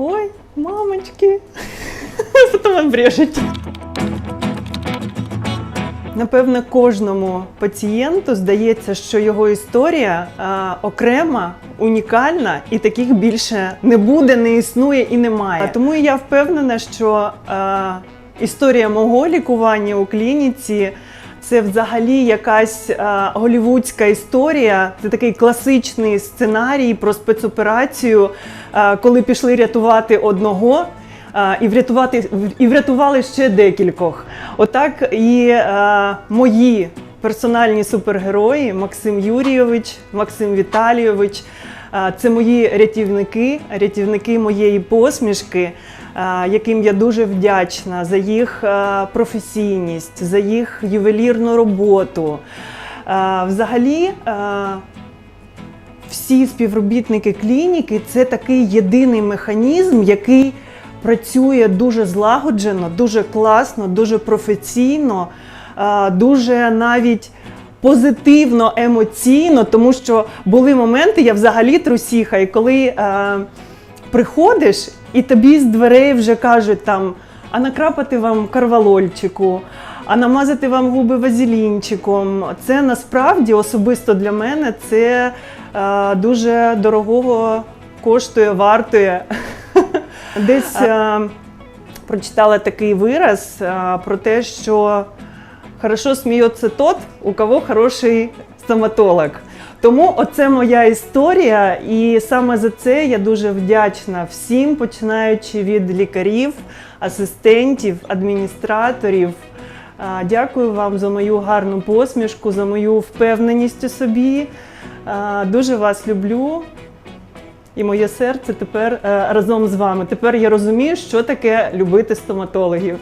Ой, мамочки. Потім обрежете. Напевно, кожному пацієнту здається, що його історія а, окрема, унікальна, і таких більше не буде, не існує і немає. Тому я впевнена, що а, історія мого лікування у клініці. Це взагалі якась а, голівудська історія. Це такий класичний сценарій про спецоперацію, а, коли пішли рятувати одного, і врятувати і врятували ще декількох. Отак і а, мої персональні супергерої Максим Юрійович, Максим Віталійович. Це мої рятівники, рятівники моєї посмішки, яким я дуже вдячна за їх професійність, за їх ювелірну роботу. Взагалі, всі співробітники клініки це такий єдиний механізм, який працює дуже злагоджено, дуже класно, дуже професійно, дуже навіть. Позитивно, емоційно, тому що були моменти, я взагалі трусіха, і коли е, приходиш, і тобі з дверей вже кажуть там, а накрапати вам карвалольчику, а намазати вам губи вазелінчиком. Це насправді особисто для мене це е, дуже дорогого коштує, вартує. Десь е, прочитала такий вираз е, про те, що хорошо сміється тот, у кого хороший стоматолог. Тому оце моя історія, і саме за це я дуже вдячна всім, починаючи від лікарів, асистентів, адміністраторів. Дякую вам за мою гарну посмішку, за мою впевненість у собі. Дуже вас люблю. І моє серце тепер е, разом з вами. Тепер я розумію, що таке любити стоматологів.